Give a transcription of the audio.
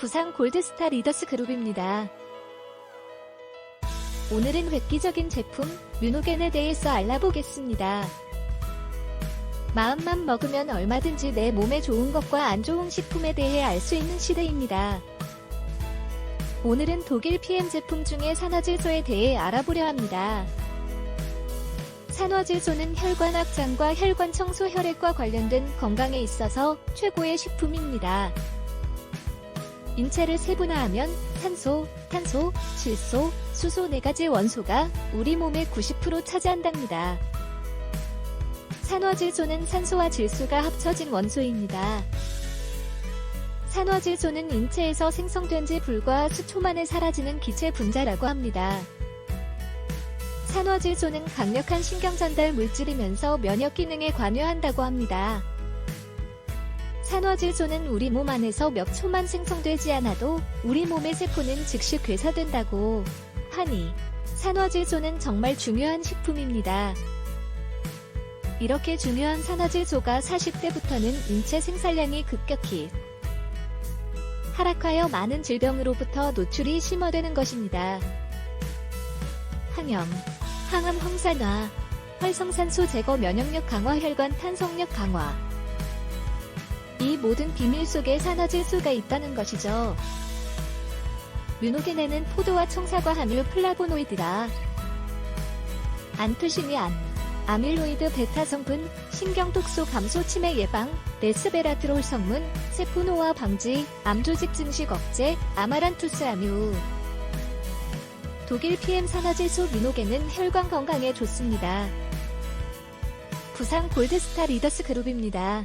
부산 골드스타 리더스 그룹입니다. 오늘은 획기적인 제품 뮤노겐에 대해서 알아보겠습니다. 마음만 먹으면 얼마든지 내 몸에 좋은 것과 안 좋은 식품에 대해 알 수 있는 시대입니다. 오늘은 독일 PM 제품 중에 산화질소에 대해 알아보려 합니다. 산화질소는 혈관 확장과 혈관 청소 혈액과 관련된 건강에 있어서 최고의 식품입니다. 인체를 세분화하면 산소, 탄소, 질소, 수소 네 가지 원소가 우리 몸의 90% 차지한답니다. 산화질소는 산소와 질소가 합쳐진 원소입니다. 산화질소는 인체에서 생성된 지 불과 수초 만에 사라지는 기체 분자라고 합니다. 산화질소는 강력한 신경전달 물질이면서 면역 기능에 관여한다고 합니다. 산화질소는 우리 몸 안에서 몇 초만 생성되지 않아도 우리 몸의 세포는 즉시 괴사된다고 하니 산화질소는 정말 중요한 식품입니다. 이렇게 중요한 산화질소가 40대부터는 인체 생산량이 급격히 하락하여 많은 질병으로부터 노출이 심화되는 것입니다. 항염, 항암 황산화, 활성산소 제거 면역력 강화 혈관 탄성력 강화 이 모든 비밀 속에 산화질소가 있다는 것이죠. 뮤노겐에는 포도와 청사과 함유 플라보노이드라 안토시니안, 아밀로이드 베타 성분, 신경독소 감소 치매 예방, 레스베라트롤 성분, 세포노화 방지, 암조직 증식 억제, 아마란투스 함유 독일 PM 산화질소 미노겐은 혈관 건강에 좋습니다. 부산 골드스타 리더스 그룹입니다.